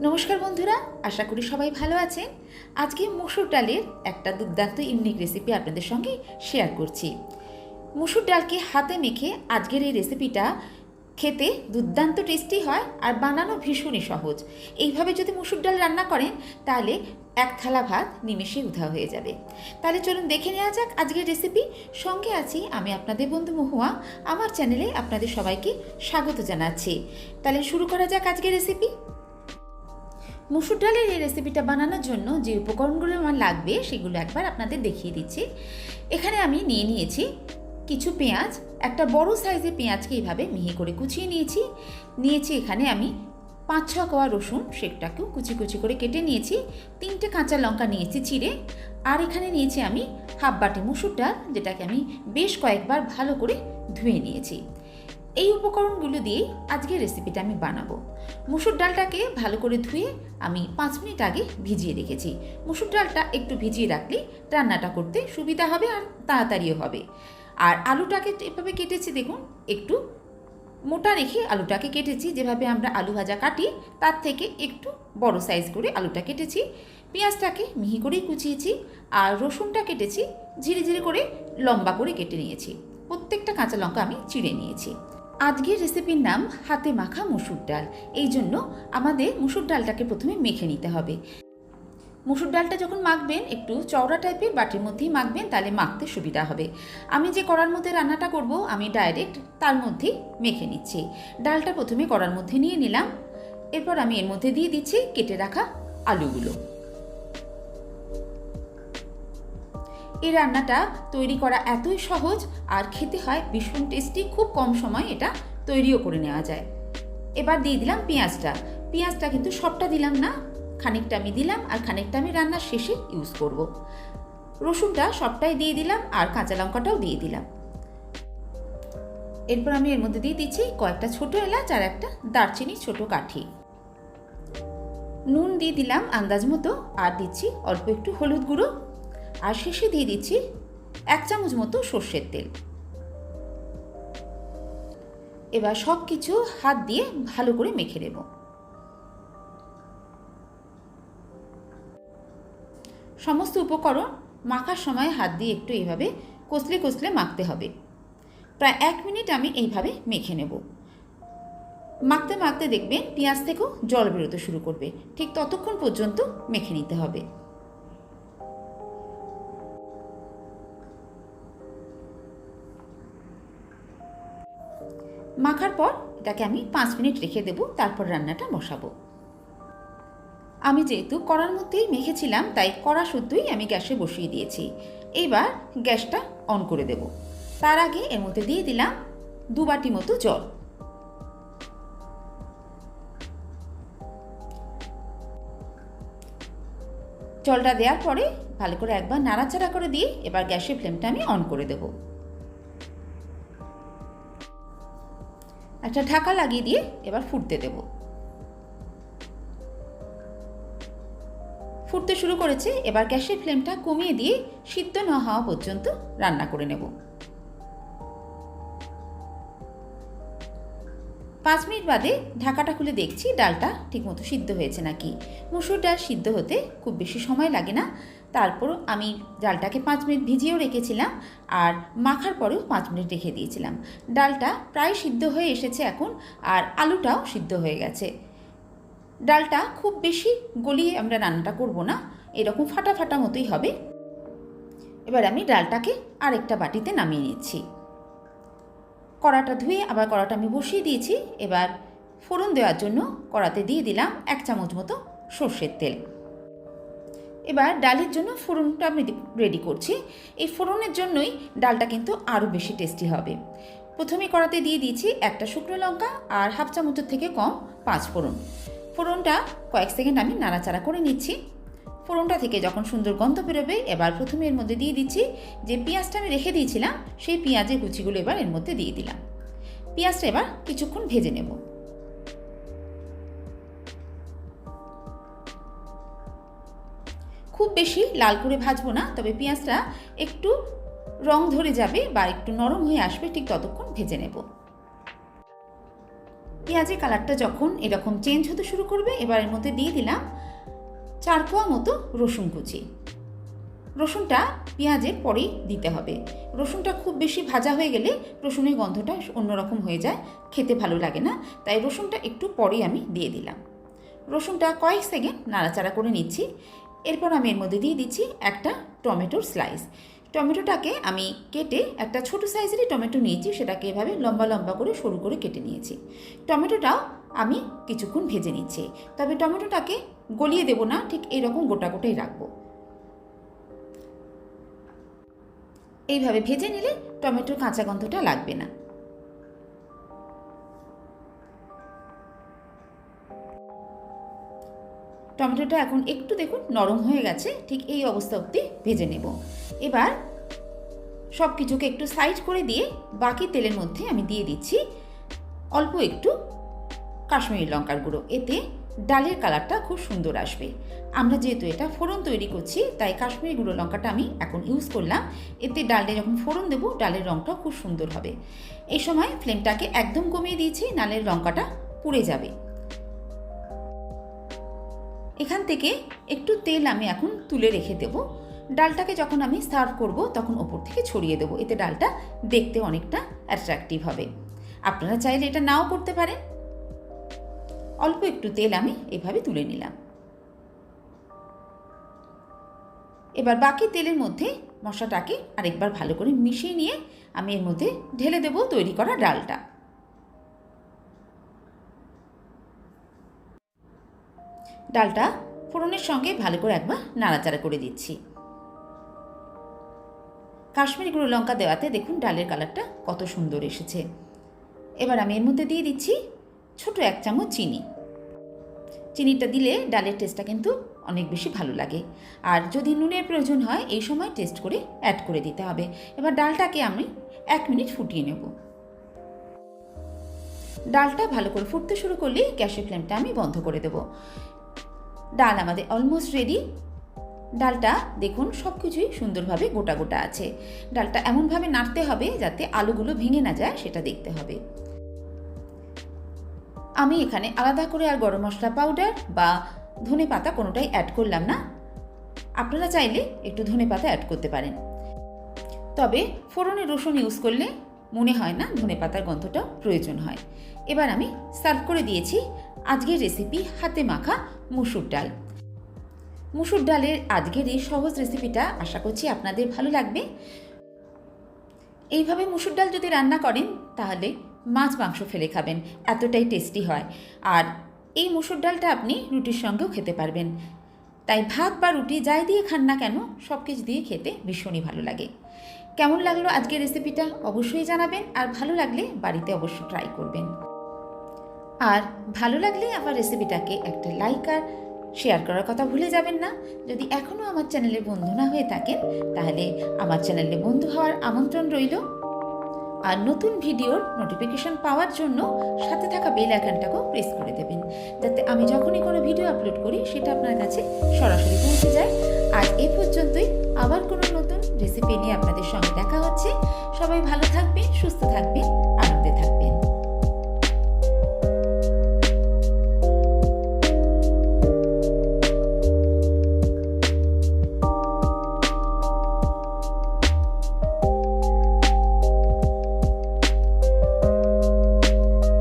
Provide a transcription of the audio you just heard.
নমস্কার বন্ধুরা, আশা করি সবাই ভালো আছেন। আজকে মুসুর ডালের একটা দুর্দান্ত ইউনিক রেসিপি আপনাদের সঙ্গে শেয়ার করছি। মুসুর ডালকে হাতে মেখে আজকের এই রেসিপিটা খেতে দুর্দান্ত টেস্টি হয় আর বানানো ভীষণই সহজ। এইভাবে যদি মুসুর ডাল রান্না করেন, তাহলে এক থালা ভাত নিমেষে উধা হয়ে যাবে। তাহলে চলুন দেখে নেওয়া যাক আজকের রেসিপি সঙ্গে আছি আমি আপনাদের বন্ধু মহুয়া। আমার চ্যানেলে আপনাদের সবাইকে স্বাগত জানাচ্ছি। তাহলে শুরু করা যাক আজকের রেসিপি মুসুর ডালের এই রেসিপিটা বানানোর জন্য যে উপকরণগুলো আমার লাগবে, সেগুলো একবার আপনাদের দেখিয়ে দিচ্ছি। এখানে আমি নিয়ে নিয়েছি কিছু পেঁয়াজ, একটা বড় সাইজের পেঁয়াজকে এইভাবে মিহি করে কুচিয়ে নিয়েছি। নিয়েছি এখানে আমি পাঁচ ছ কোয়া রসুন, সেটাকেও কুচি কুচি করে কেটে নিয়েছি। তিনটে কাঁচা লঙ্কা নিয়েছি চিড়ে। আর এখানে নিয়েছি আমি হাফ বাটি মুসুর ডাল, যেটাকে আমি বেশ কয়েকবার ভালো করে ধুয়ে নিয়েছি। এই উপকরণগুলো দিয়ে আজকের রেসিপিটা আমি বানাবো। মুসুর ডালটাকে ভালো করে ধুয়ে আমি পাঁচ মিনিট আগে ভিজিয়ে রেখেছি। মুসুর ডালটা একটু ভিজিয়ে রাখলে রান্নাটা করতে সুবিধা হবে আর তাড়াতাড়িও হবে। আর আলুটাকে এভাবে কেটেছি দেখুন, একটু মোটা রেখে আলুটাকে কেটেছি। যেভাবে আমরা আলু ভাজা কাটি, তার থেকে একটু বড় সাইজ করে আলুটা কেটেছি। পেঁয়াজটাকে মিহি করেই কুচিয়েছি আর রসুনটা কেটেছি ঝিরে ঝিরে করে লম্বা করে কেটে নিয়েছি। প্রত্যেকটা কাঁচা লঙ্কা আমি চিড়ে নিয়েছি। আজকের রেসিপির নাম হাতে মাখা মুসুর ডাল। এই জন্য আমাদের মুসুর ডালটাকে প্রথমে মেখে নিতে হবে। মুসুর ডালটা যখন মাখবেন, একটু চওড়া টাইপের বাটির মধ্যেই মাখবেন, তাহলে মাখতে সুবিধা হবে। আমি যে কড়ার মধ্যে রান্নাটা করব, আমি ডাইরেক্ট তার মধ্যেই মেখে নিচ্ছি। ডালটা প্রথমে কড়ার মধ্যে নিয়ে নিলাম। এরপর আমি এর মধ্যে দিয়ে দিচ্ছি কেটে রাখা আলুগুলো। এই রান্নাটা তৈরি করা এতই সহজ, আর খেতে হয় ভীষণ টেস্টি খুব কম সময় এটা তৈরিও করে নেওয়া যায়। এবার দিয়ে দিলাম পেঁয়াজটা। পেঁয়াজটা কিন্তু সবটা দিলাম না, খানিকটা আমি দিলাম আর খানিকটা আমি রান্নার শেষে ইউজ করব। রসুনটা সবটাই দিয়ে দিলাম আর কাঁচা লঙ্কাটাও দিয়ে দিলাম। এরপর আমি এর মধ্যে দিয়ে দিচ্ছি কয়েকটা ছোট এলাচ আর একটা দারচিনি ছোট কাঠি। নুন দিয়ে দিলাম আন্দাজ মতো, আর দিচ্ছি অল্প একটু হলুদ গুঁড়ো আর শেষে দিয়ে দিচ্ছি এক চামচ মতো সর্ষের তেল। এবার সব কিছু হাত দিয়ে ভালো করে মেখে নেব। সমস্ত উপকরণ মাখার সময় হাত দিয়ে একটু এইভাবে কষলে কষলে মাখতে হবে। প্রায় এক মিনিট আমি এইভাবে মেখে নেব। মাখতে মাখতে দেখবেন পেঁয়াজ থেকেও জল বেরোতে শুরু করবে। ঠিক ততক্ষণ পর্যন্ত মেখে নিতে হবে। মাখার পর এটাকে আমি পাঁচ মিনিট রেখে দেব, তারপর রান্নাটা বসাবো। আমি যেহেতু কড়ার মধ্যেই মেখেছিলাম, তাই কড়া শুদ্ধই আমি গ্যাসে বসিয়ে দিয়েছি। এইবার গ্যাসটা অন করে দেব। তার আগে এর মধ্যে দিয়ে দিলাম দু বাটি মতো জল। জলটা দেওয়ার পরে ভালো করে একবার নাড়াচাড়া করে দিয়ে এবার গ্যাসের ফ্লেমটা আমি অন করে দেবো। একটা ঢাকা লাগিয়ে দিয়ে এবার ফুটতে দেব। ফুটতে শুরু করেছে, এবার গ্যাসের ফ্লেমটা কমিয়ে দিয়ে সিদ্ধ না হওয়া পর্যন্ত রান্না করে নেব। পাঁচ মিনিট বাদে ঢাকাটা খুলে দেখছি ডালটা ঠিকমতো সিদ্ধ হয়েছে নাকি। মুসুর ডাল সিদ্ধ হতে খুব বেশি সময় লাগে না। তারপর আমি ডালটাকে পাঁচ মিনিট ভিজিয়েও রেখেছিলাম আর মাখার পরেও পাঁচ মিনিট রেখে দিয়েছিলাম। ডালটা প্রায় সিদ্ধ হয়ে এসেছে এখন আর আলুটাও সিদ্ধ হয়ে গেছে। ডালটা খুব বেশি গলিয়ে আমরা রান্নাটা করব না, এরকম ফাটা ফাটা মতোই হবে। এবার আমি ডালটাকে আরেকটা বাটিতে নামিয়ে নিচ্ছি। কড়াটা ধুয়ে আবার কড়াটা আমি বসিয়ে দিয়েছি। এবার ফোড়ন দেওয়ার জন্য কড়াতে দিয়ে দিলাম এক চামচ মতো সর্ষের তেল। এবার ডালের জন্য ফোড়নটা আমি রেডি করছি। এই ফোড়নের জন্যই ডালটা কিন্তু আরও বেশি টেস্টি হবে। প্রথমে কড়াতে দিয়ে দিয়েছি একটা শুকনো লঙ্কা আর হাফ চামচের থেকে কম পাঁচ ফোড়ন। ফোড়নটা কয়েক সেকেন্ড আমি নাড়াচাড়া করে নিচ্ছি। ফোড়নটা থেকে যখন সুন্দর গন্ধ বেরোবে, এবার প্রথমে এর মধ্যে দিয়ে দিচ্ছি যে পেঁয়াজটা আমি রেখে দিয়েছিলাম, সেই পেঁয়াজের কুচিগুলো এবার এর মধ্যে দিয়ে দিলাম। পেঁয়াজটা এবার কিছুক্ষণ ভেজে নেব। খুব বেশি লাল করে ভাজবো না, তবে পেঁয়াজটা একটু রং ধরে যাবে বা একটু নরম হয়ে আসবে, ঠিক ততক্ষণ ভেজে নেব। পেঁয়াজের কালারটা যখন এরকম চেঞ্জ হতে শুরু করবে, এবার এর মধ্যে দিয়ে দিলাম চার কোয়া মতো রসুন কুচি। রসুনটা পেঁয়াজের পরেই দিতে হবে। রসুনটা খুব বেশি ভাজা হয়ে গেলে রসুনের গন্ধটা অন্যরকম হয়ে যায়, খেতে ভালো লাগে না, তাই রসুনটা একটু পরেই আমি দিয়ে দিলাম। রসুনটা কয়েক সেকেন্ড নাড়াচাড়া করে নিচ্ছি। এরপর আমি এর মধ্যে দিয়ে দিচ্ছি একটা টমেটোর স্লাইস টমেটোটাকে আমি কেটে একটা ছোট সাইজেরই টমেটো নিয়েছি, সেটাকে এভাবে লম্বা লম্বা করে সরু করে কেটে নিয়েছি। টমেটোটাও আমি কিছুক্ষণ ভেজে নিচ্ছি। তবে টমেটোটাকে গলিয়ে দেবো না, ঠিক এরকম গোটা গোটাই রাখব। এইভাবে ভেজে নিলে টমেটোর কাঁচা গন্ধটা লাগবে না। টমেটোটা এখন একটু দেখুন নরম হয়ে গেছে, ঠিক এই অবস্থা অবধি ভেজে নেব। এবার সব কিছুকে একটু সাইড করে দিয়ে বাকি তেলের মধ্যে আমি দিয়ে দিচ্ছি অল্প একটু কাশ্মীরি লঙ্কার গুঁড়ো। এতে ডালের কালারটা খুব সুন্দর আসবে। আমরা যেহেতু এটা ফোড়ন তৈরি করছি, তাই কাশ্মীরি গুঁড়ো লঙ্কাটা আমি এখন ইউজ করলাম। এতে ডালে যখন ফোড়ন দেবো, ডালের রঙটাও খুব সুন্দর হবে। এই সময় ফ্লেমটাকে একদম কমিয়ে দিয়েছি নালের লঙ্কাটা পুড়ে যাবে। এখান থেকে একটু তেল আমি এখন তুলে রেখে দেবো। ডালটাকে যখন আমি সার্ভ করব, তখন ওপর থেকে ছড়িয়ে দেবো। এতে ডালটা দেখতে অনেকটা অ্যাট্রাকটিভ হবে। আপনারা চাইলে এটা নাও করতে পারেন। অল্প একটু তেল আমি এভাবে তুলে নিলাম। এবার বাকি তেলের মধ্যে মশলাটাকে আরেকবার ভালো করে মিশিয়ে নিয়ে আমি এর মধ্যে ঢেলে দেব তৈরি করা ডালটা। ডালটা ফোড়নের সঙ্গে ভালো করে একবার নাড়াচাড়া করে দিচ্ছি। কাশ্মীরি গুঁড়ো লঙ্কা দেওয়াতে দেখুন ডালের কালারটা কত সুন্দর এসেছে। এবার আমি এর মধ্যে দিয়ে দিচ্ছি ছোট এক চামচ চিনি। চিনিটা দিলে ডালের টেস্টটা কিন্তু অনেক বেশি ভালো লাগে। আর যদি নুনের প্রয়োজন হয়, এই সময় টেস্ট করে অ্যাড করে দিতে হবে। এবার ডালটাকে আমি এক মিনিট ফুটিয়ে নেব। ডালটা ভালো করে ফুটতে শুরু করলেই গ্যাসের ফ্লেমটা আমি বন্ধ করে দেব। ডাল আমাদের অলমোস্ট রেডি ডালটা দেখুন সব কিছুই সুন্দরভাবে গোটা গোটা আছে। ডালটা এমনভাবে নাড়তে হবে যাতে আলুগুলো ভেঙে না যায়, সেটা দেখতে হবে। আমি এখানে আলাদা করে আর গরম মশলা পাউডার বা ধনে পাতা কোনোটাই অ্যাড করলাম না। আপনারা চাইলে একটু ধনে পাতা অ্যাড করতে পারেন। তবে ফোড়নে রসুন ইউজ করলে মনে হয় না ধনে পাতার গন্ধটা প্রয়োজন হয়। এবার আমি সার্ভ করে দিয়েছি আজকের রেসিপি হাতে মাখা মুসুর ডাল। মুসুর ডালের আজকের এই সহজ রেসিপিটা আশা করছি আপনাদের ভালো লাগবে। এইভাবে মুসুর ডাল যদি রান্না করেন তাহলে মাছ, মাংস ফেলে খাবেন, এতটাই টেস্টি হয়। আর এই মুসুর ডালটা আপনি রুটির সঙ্গেও খেতে পারবেন। তাই ভাত বা রুটি যাই দিয়ে খান না কেন, সব কিছু দিয়ে খেতে ভীষণই ভালো লাগে। কেমন লাগল আজকের রেসিপিটা অবশ্যই জানাবেন, আর ভালো লাগলে বাড়িতে অবশ্যই ট্রাই করবেন। আর ভালো লাগলে আমার রেসিপিটাকে একটা লাইক আর শেয়ার করার কথা ভুলে যাবেন না। যদি এখনও আমার চ্যানেলে বন্ধু না হয়ে থাকেন, তাহলে আমার চ্যানেলে বন্ধু হওয়ার আমন্ত্রণ রইল। আর নতুন ভিডিওর নোটিফিকেশান পাওয়ার জন্য সাথে থাকা বেল আইকনটাকেও প্রেস করে দেবেন। যাতে আমি যখনই কোনো ভিডিও আপলোড করি, সেটা আপনার কাছে সরাসরি পৌঁছে যায়। আর এ পর্যন্তই আবার কোনো নতুন রেসিপি নিয়ে আপনাদের সঙ্গে দেখা হচ্ছে। সবাই ভালো থাকবেন, সুস্থ থাকবেন আর